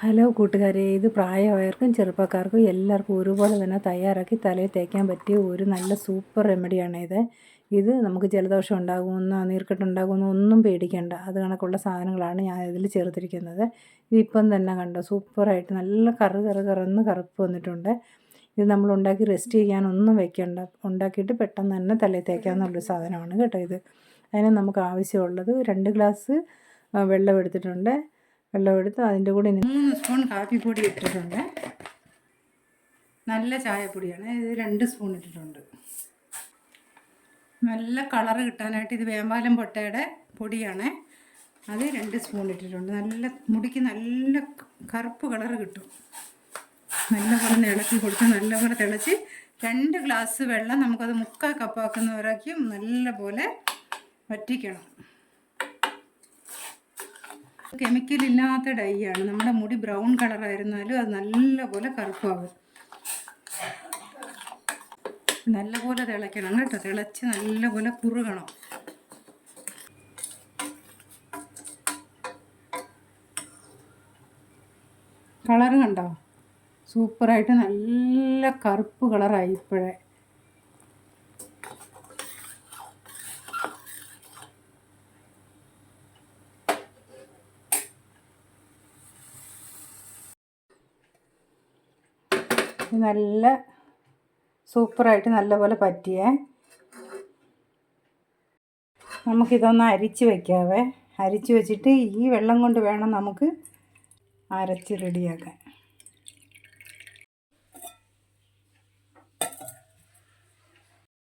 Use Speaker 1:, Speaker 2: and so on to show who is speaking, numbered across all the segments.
Speaker 1: Hello കൂട്ടുകാരെ ഇത് പ്രായമായവർക്കും ചെറുപ്പക്കാർക്കും എല്ലാവർക്കും ഒരുപോലെ തന്നെ തയ്യാറാക്കി തലയിൽ തേക്കാൻ പറ്റിയ ഒരു നല്ല സൂപ്പർ റെമഡിയാണ് ഇത് ഇത് നമുക്ക് ജലദോഷം ഉണ്ടാകുമെന്നോ നീർക്കെട്ടുണ്ടാകുമെന്നോ ഒന്നും പേടിക്കേണ്ട അത് കണക്കുള്ള സാധനങ്ങളാണ് ഞാൻ ഇതിൽ ചേർത്തിരിക്കുന്നത്. ഇതിപ്പം തന്നെ കണ്ടോ സൂപ്പറായിട്ട് നല്ല കറ് കറ് കറന്ന് കറുപ്പ് വന്നിട്ടുണ്ട്. ഇത് നമ്മൾ ഉണ്ടാക്കി റെസ്റ്റ് ചെയ്യാനൊന്നും വെക്കേണ്ട ഉണ്ടാക്കിയിട്ട് പെട്ടെന്ന് തന്നെ തലയിൽ തേക്കാവുന്നുള്ളൊരു സാധനമാണ് കേട്ടോ ഇത്. അതിന് നമുക്ക് ആവശ്യമുള്ളത് രണ്ട് ഗ്ലാസ് വെള്ളം എടുത്തിട്ടുണ്ട്. വെള്ളം എടുത്ത് അതിന്റെ കൂടെ മൂന്ന് സ്പൂൺ കാപ്പിപ്പൊടി ഇട്ടിട്ടുണ്ട്. നല്ല ചായപ്പൊടിയാണ്. ഇത് രണ്ട് സ്പൂൺ ഇട്ടിട്ടുണ്ട്. നല്ല കളറ് കിട്ടാനായിട്ട് ഇത് വേമ്പാലം പൊട്ടയുടെ പൊടിയാണ്. അത് രണ്ട് സ്പൂൺ ഇട്ടിട്ടുണ്ട്. നല്ല മുടിക്ക് നല്ല കറുപ്പ് കളറ് കിട്ടും. നല്ലപോലെ ഇളക്കി കൊടുത്ത് നല്ലപോലെ തിളച്ച് രണ്ട് ഗ്ലാസ് വെള്ളം നമുക്കത് മുക്കാൽ കപ്പാക്കുന്നവരാക്കി നല്ലപോലെ വറ്റിക്കണം. കെമിക്കൽ ഇല്ലാത്ത ഡൈ ആണ്. നമ്മുടെ മുടി ബ്രൗൺ കളറായിരുന്നാലും അത് നല്ലപോലെ കറുപ്പാകും നല്ലപോലെ തിളയ്ക്കണം കേട്ടോ. തിളച്ച് നല്ലപോലെ കുറുകണം. കളർ കണ്ടോ? സൂപ്പറായിട്ട് നല്ല കറുപ്പ് കളറായി ഇപ്പോഴേ. നല്ല സൂപ്പറായിട്ട് നല്ലപോലെ പറ്റിയേ. നമുക്കിതൊന്ന് അരിച്ച് വയ്ക്കാവേ അരിച്ച് വെച്ചിട്ട് ഈ വെള്ളം കൊണ്ട് വേണം നമുക്ക് അരച്ച് റെഡിയാക്കാൻ.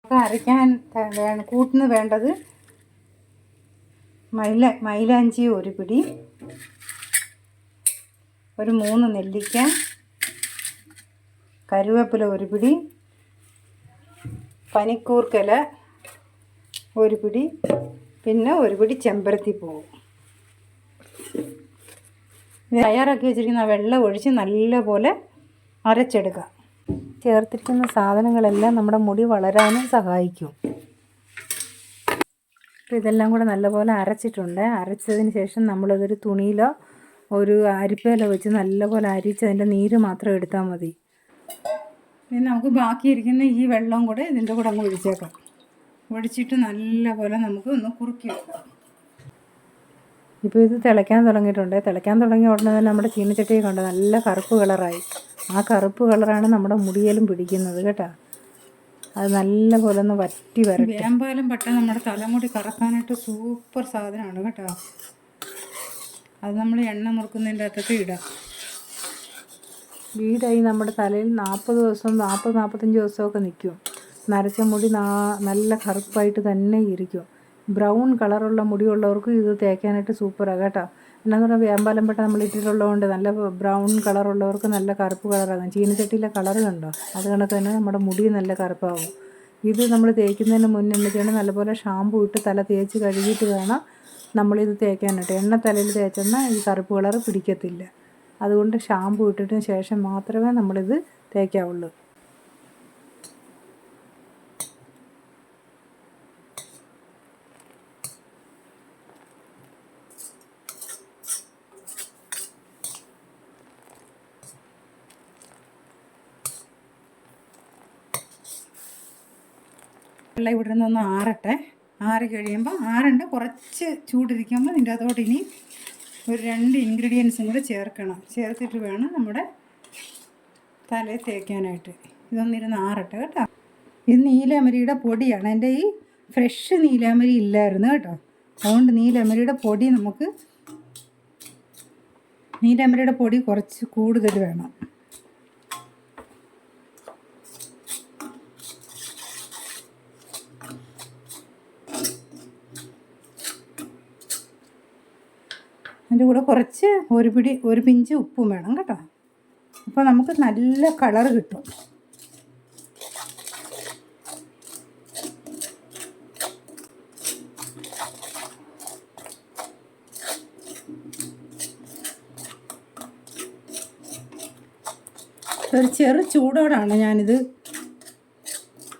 Speaker 1: നമുക്ക് അരയ്ക്കാൻ വേണം കൂട്ടിന് വേണ്ടത് മൈല മൈലാഞ്ചി ഒരു പിടി ഒരു മൂന്ന് നെല്ലിക്ക കരുവേപ്പില ഒരു പിടി പനിക്കൂർക്കല ഒരു പിടി പിന്നെ ഒരു പിടി ചെമ്പരത്തി പോവും തയ്യാറാക്കി വെച്ചിരിക്കുന്ന വെള്ളം ഒഴിച്ച് നല്ലപോലെ അരച്ചെടുക്കുക. ചേർത്തിരിക്കുന്ന സാധനങ്ങളെല്ലാം നമ്മുടെ മുടി വളരാനും സഹായിക്കും. അപ്പോൾ ഇതെല്ലാം കൂടെ നല്ലപോലെ അരച്ചിട്ടുണ്ട്. അരച്ചതിന് ശേഷം നമ്മളതൊരു തുണിയിലോ ഒരു അരിപ്പയിലോ വെച്ച് നല്ലപോലെ അരിച്ച് അതിന്റെ നീര് മാത്രം എടുത്താൽ മതി. ഇനി നമുക്ക് ബാക്കിയിരിക്കുന്ന ഈ വെള്ളം കൂടെ ഇതിന്റെ കൂടെ അങ്ങ് ഒഴിച്ചേക്കാം. ഒഴിച്ചിട്ട് നല്ലപോലെ നമുക്ക് ഒന്ന് കുറുക്കി വെക്കാം ഇപ്പോൾ ഇത് തിളയ്ക്കാൻ തുടങ്ങിയിട്ടുണ്ട്. തിളയ്ക്കാൻ തുടങ്ങിയ ഉടനെ തന്നെ നമ്മുടെ ചീനച്ചട്ടിയെ കണ്ട്? നല്ല കറുപ്പ് കളറായി. ആ കറുപ്പ് കളറാണ് നമ്മുടെ മുടിയേലും പിടിക്കുന്നത് കേട്ടോ. അത് നല്ല പോലെ ഒന്ന് വറ്റി വരട്ടെ. വേമ്പാലും പട്ട നമ്മുടെ തലമുടി കറക്കാനായിട്ട് സൂപ്പർ സാധനമാണ് കേട്ടോ. അത് നമ്മൾ എണ്ണ മുറുക്കുന്നതിന്റെ അകത്തൊക്കെ ഇടാം. വീടായി നമ്മുടെ തലയിൽ നാൽപ്പത് ദിവസം നാൽപ്പത് നാൽപ്പത്തഞ്ച് ദിവസമൊക്കെ നിൽക്കും. നരച്ച മുടി നല്ല കറുപ്പായിട്ട് തന്നെ ഇരിക്കും. ബ്രൗൺ കളറുള്ള മുടിയുള്ളവർക്കും ഇത് തേക്കാനായിട്ട് സൂപ്പറാണ് കേട്ടോ. എന്നാന്ന് പറഞ്ഞാൽ വേമ്പാലം പെട്ട നമ്മൾ ഇട്ടിട്ടുള്ളതുകൊണ്ട് നല്ല ബ്രൗൺ കളറുള്ളവർക്ക് നല്ല കറുപ്പ് കളറാകും. ചീനച്ചട്ടിയിലെ കളർ കണ്ടോ? അത് കണക്ക് തന്നെ നമ്മുടെ മുടി നല്ല കറുപ്പാകും. ഇത് നമ്മൾ തേക്കുന്നതിന് മുന്നേ എന്നിട്ടാണ് നല്ലപോലെ ഷാമ്പു ഇട്ട് തല തേച്ച് കഴുകിയിട്ട് വേണം നമ്മളിത് തേക്കാനായിട്ട്. എണ്ണ തലയിൽ തേച്ചെന്നാൽ ഈ കറുപ്പ് കളർ പിടിക്കത്തില്ല. അതുകൊണ്ട് ഷാമ്പു ഇട്ടിട്ടതിന് ശേഷം മാത്രമേ നമ്മളിത് തേക്കാവുള്ളൂ. വെള്ളം ഇവിടെ നിന്ന് ആറട്ടെ. ആറി കഴിയുമ്പോൾ ആറണ്ട കുറച്ച് ചൂടിരിക്കുമ്പോൾ ഇതിന്റെ അതോട് ഇനി ഒരു രണ്ട് ഇൻഗ്രീഡിയൻസും കൂടെ ചേർക്കണം. ചേർത്തിട്ട് വേണം നമ്മുടെ തലയിൽ തേക്കാനായിട്ട്. ഇതൊന്നിരുന്ന് ആറട്ടെ കേട്ടോ. ഇത് നീലമരിയുടെ പൊടിയാണ്. എന്റെ ഈ ഫ്രഷ് നീലാമരി ഇല്ലായിരുന്നു കേട്ടോ. അതുകൊണ്ട് നീലമരിയുടെ പൊടി നമുക്ക് നീലമരിയുടെ പൊടി കുറച്ച് കൂടുതൽ വേണം. അതിന്റെ കൂടെ കുറച്ച് ഒരു പിടി ഒരു പിഞ്ച് ഉപ്പും വേണം കേട്ടോ. അപ്പോൾ നമുക്ക് നല്ല കളർ കിട്ടും. ഒരു ചെറു ചൂടോടാണ് ഞാനിത്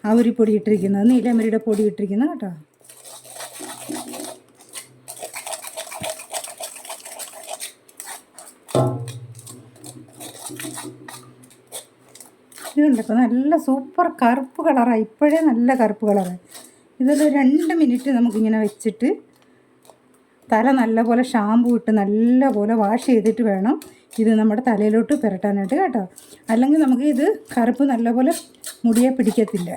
Speaker 1: അവരിപ്പൊടി ഇട്ടിരിക്കുന്നത്. നീലമരിയുടെ പൊടി ഇട്ടിരിക്കുന്നത് കേട്ടോ. ഇത് കണ്ടോ നല്ല സൂപ്പർ കറുപ്പ് കളറാണ് ഇപ്പോഴേ നല്ല കറുപ്പ് കളറാണ് ഇതൊരു രണ്ട് മിനിറ്റ് നമുക്കിങ്ങനെ വെച്ചിട്ട് തല നല്ലപോലെ ഷാമ്പു ഇട്ട് നല്ലപോലെ വാഷ് ചെയ്തിട്ട് വേണം ഇത് നമ്മുടെ തലയിലോട്ട് പുരട്ടാനായിട്ട് കേട്ടോ. അല്ലെങ്കിൽ നമുക്ക് ഇത് കറുപ്പ് നല്ലപോലെ മുടിയെ പിടിക്കത്തില്ല.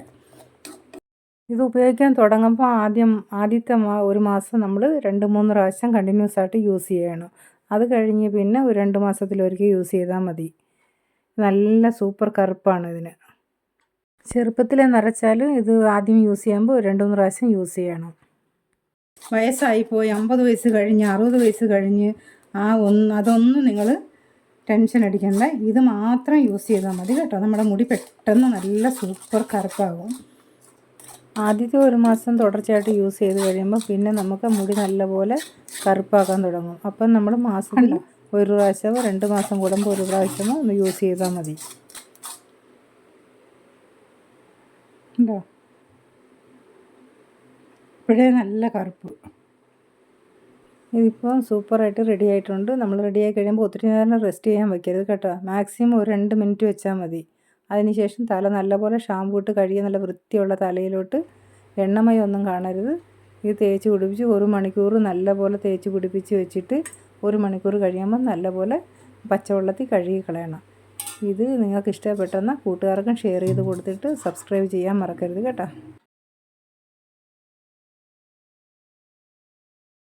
Speaker 1: ഇത് ഉപയോഗിക്കാൻ തുടങ്ങുമ്പോൾ ആദ്യം ആദ്യത്തെ ഒരു മാസം നമ്മൾ രണ്ട് മൂന്ന് പ്രാവശ്യം കണ്ടിന്യൂസ് ആയിട്ട് യൂസ് ചെയ്യണം. അത് കഴിഞ്ഞ് പിന്നെ ഒരു രണ്ട് മാസത്തിലൊരിക്കൽ യൂസ് ചെയ്താൽ മതി. നല്ല സൂപ്പർ കറുപ്പാണ് ഇതിന്. ചെറുപ്പത്തിൽ നിറച്ചാൽ ഇത് ആദ്യം യൂസ് ചെയ്യുമ്പോൾ രണ്ടു മൂന്ന് പ്രാവശ്യം യൂസ് ചെയ്യണം. വയസ്സായി പോയി അമ്പത് വയസ്സ് കഴിഞ്ഞ് അറുപത് വയസ്സ് കഴിഞ്ഞ് ആ ഒന്ന് അതൊന്നും നിങ്ങൾ ടെൻഷൻ അടിക്കണ്ട. ഇത് മാത്രം യൂസ് ചെയ്താൽ മതി കേട്ടോ. നമ്മുടെ മുടി പെട്ടെന്ന് നല്ല സൂപ്പർ കറുപ്പാകും. ആദ്യത്തെ ഒരു മാസം തുടർച്ചയായിട്ട് യൂസ് ചെയ്ത് കഴിയുമ്പോൾ പിന്നെ നമുക്ക് മുടി നല്ലപോലെ കറുപ്പാക്കാൻ തുടങ്ങും. അപ്പം നമ്മൾ മാസത്തിൽ ഒരു പ്രാവശ്യമോ രണ്ട് മാസം കൂടുമ്പോൾ ഒരു പ്രാവശ്യമോ ഒന്ന് യൂസ് ചെയ്താൽ മതി. ഉണ്ടോ ഇപ്പോഴേ നല്ല കറുപ്പ്. ഇതിപ്പോൾ സൂപ്പറായിട്ട് റെഡി ആയിട്ടുണ്ട്. നമ്മൾ റെഡി ആയി കഴിയുമ്പോൾ ഒത്തിരി നേരം റെസ്റ്റ് ചെയ്യാൻ വയ്ക്കരുത് കേട്ടോ. മാക്സിമം ഒരു രണ്ട് മിനിറ്റ് വെച്ചാൽ മതി. അതിനുശേഷം തല നല്ലപോലെ ഷാമ്പൂ ഇട്ട് കഴുകി നല്ല വൃത്തിയുള്ള തലയിലോട്ട് എണ്ണമയൊന്നും കാണരുത്. ഇത് തേച്ച് പിടിപ്പിച്ച് ഒരു മണിക്കൂർ നല്ലപോലെ തേച്ച് പിടിപ്പിച്ച് വെച്ചിട്ട് ഒരു മണിക്കൂർ കഴിയുമ്പോൾ നല്ലപോലെ പച്ചവെള്ളത്തിൽ കഴുകി കളയണം. ഇത് നിങ്ങൾക്ക് ഇഷ്ടപ്പെട്ടെന്നാൽ കൂട്ടുകാർക്കും ഷെയർ ചെയ്ത് കൊടുത്തിട്ട് സബ്സ്ക്രൈബ് ചെയ്യാൻ മറക്കരുത് കേട്ടോ.